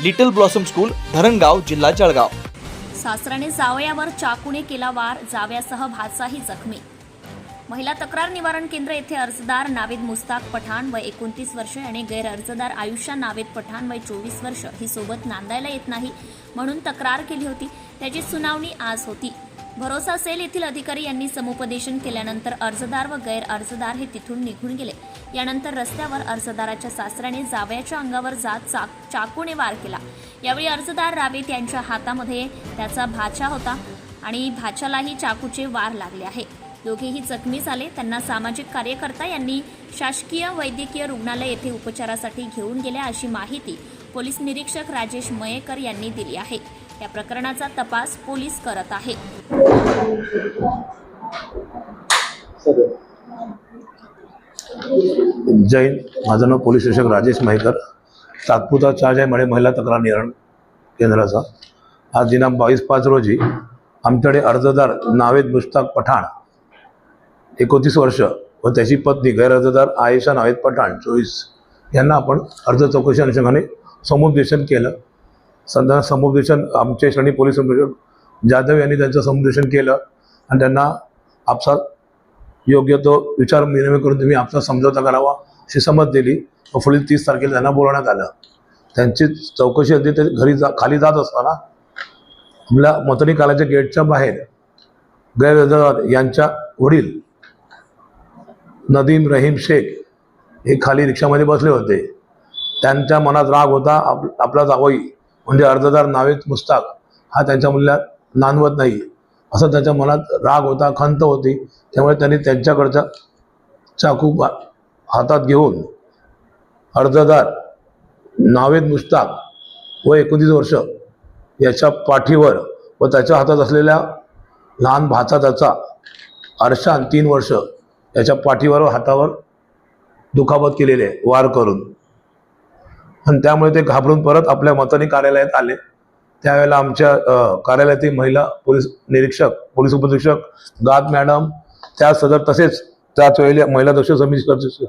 Little blossom school Dharangaon जिल्हा जळगाव. सासऱ्याने जावयावर चाकूने केला वार जाव्यासह भाचाही जखमी. महिला तक्रार निवारण केंद्र येथे अर्जदार नावेद मुस्ताक पठाण वय एकोणतीस वर्ष आणि गैर अर्जदार आयुष्या नावेद पठाण वय चोवीस वर्ष. ही सोबत नांदायला येत नाही म्हणून तक्रार केली होती. त्याची सुनावणी आज होती. भरोसा सेल येथील अधिकारी यांनी समुपदेशन केल्यानंतर अर्जदार व गैर अर्जदार हे तिथून निघून गेले. यानंतर रस्त्यावर अर्जदाराच्या सासऱ्याने जावयाच्या अंगावर जात चाक चाकूने वार केला. यावेळी अर्जदार रावेत यांच्या हातामध्ये त्याचा भाचा होता आणि भाच्यालाही चाकूचे वार लागले आहे. दोघेही जखमी झाले. त्यांना सामाजिक कार्यकर्ता यांनी शासकीय वैद्यकीय रुग्णालय येथे उपचारासाठी घेऊन गेल्या अशी माहिती पोलीस निरीक्षक राजेश मयेकर यांनी दिली आहे. या प्रकरणाचा तपास पोलीस करत आहे. जैन माझं नाव पोलीस निरीक्षक राजेश महेकर तात्पुरता चार्ज आहे म्हणे महिला तक्रार निवारण केंद्राचा. आज दिनांक बावीस पाच रोजी आमच्याकडे अर्जदार नावेद मुश्ताक पठाण एकोणतीस वर्ष व त्याची पत्नी गैर अर्जदार आयशा नावेद पठाण चोवीस यांना आपण अर्ज चौकशी अनुषंगाने समुपदेशन केलं. संध्या समुपदेशन आमचे श्रेणी पोलीस निरीक्षक जाधव यांनी त्यांचं समुपदेशन केलं. आणि त्यांना आपसात योग्य तो विचार विनिमय करून तुम्ही आपसात समझौता करावा अशी समज दिली. व पुढील तीस तारखेला त्यांना बोलवण्यात आलं. त्यांची चौकशी होती ते घरी जा खाली जात असताना आपल्या मतनी कालाच्या गेटच्या बाहेर गैरहजर यांच्या वडील नदीम रहीम शेख हे खाली रिक्षामध्ये बसले होते. त्यांच्या मनात राग होता आप आपला जावई म्हणजे अर्जदार नावेद मुस्ताक हा त्यांच्या मूल्यात नांदवत नाही असं त्याच्या मनात राग होता खंत होती. त्यामुळे त्यांनी त्यांच्याकडचा चाकू हातात घेऊन अर्जदार नावेद मुश्ताक व एकोणतीस वर्ष याच्या पाठीवर व त्याच्या हातात असलेल्या लहान भाचा त्याचा अर्शान तीन वर्ष याच्या पाठीवर व हातावर दुखापत केलेले आहे वार करून. आणि त्यामुळे ते घाबरून परत आपल्या मतानी कार्यालयात आले. त्यावेळेला आमच्या कार्यालयातील महिला पोलीस निरीक्षक पोलीस उपनिरीक्षक गाद मॅडम त्या सदर तसेच त्याच वेळेला महिला दक्ष समिती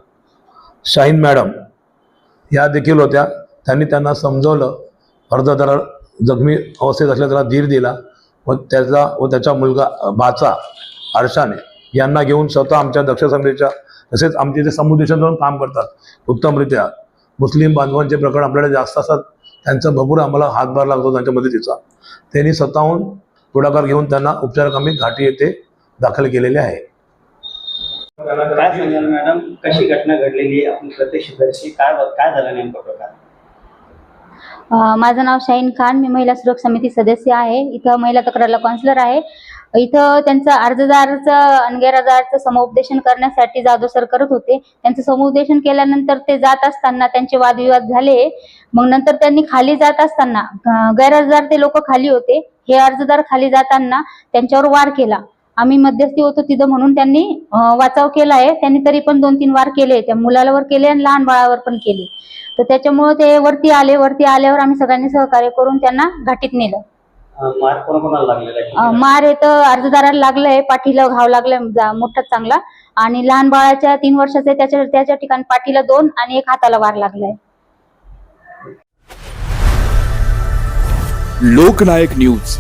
शाहीन मॅडम या देखील होत्या. त्यांनी त्यांना समजवलं. अर्जदार जखमी अवस्थेत असल्या त्याला धीर दिला व त्याचा व त्याचा मुलगा बाचा आरशाने यांना घेऊन स्वतः आमच्या दक्ष समितीच्या तसेच आमचे जे समुदेशन म्हणून काम करतात. उत्तमरित्या मुस्लिम बांधवांचे प्रकरण आपल्याकडे जास्त असतात त्यांचा भरपूर आम्हाला हातभार लागतो त्यांच्या मदतीचा त्यांनी स्वतःहून पुढाकार घेऊन त्यांना उपचारकामी घाटी येथे दाखल केलेले आहे. काय सांगाल मॅडम? कशी घटना घडलेली? आपण प्रत्यक्षदर्शी काय काय झालं नेमकं प्रकार? माझं नाव शाहीन खान. मी महिला सुरक्षा समिती सदस्य आहे. इथं महिला तक्रारला काउन्सिलर आहे. इथं त्यांचं अर्जदारचं आणि समुपदेशन करण्यासाठी जाधव सर करत होते. त्यांचं समुपदेशन केल्यानंतर ते जात असताना त्यांचे वादविवाद झाले. मग नंतर त्यांनी खाली जात असताना गैरअर्जदार ते लोक खाली होते. हे अर्जदार खाली जाताना त्यांच्यावर वार केला. आम्ही मध्यस्थी होतो तिथं म्हणून त्यांनी वाचाव केला आहे. त्यांनी तरी पण दोन तीन वार केले. त्या मुलावर केले आणि लहान बाळावर पण केले. तर त्याच्यामुळे ते वरती आले. वरती आल्यावर आम्ही सगळ्यांनी सहकार्य करून त्यांना घाटीत नेलं. मार कोणाकोणाला लागलेला अ, आहे मार येतं अर्जदाराला लागलंय पाठीला घाव लागलाय जा- मोठा चांगला. आणि लहान बाळाच्या तीन वर्षाचे त्याच्या त्याच्या ठिकाणी पाठीला दोन आणि एक हाताला वार लागलाय. लोकनायक न्यूज.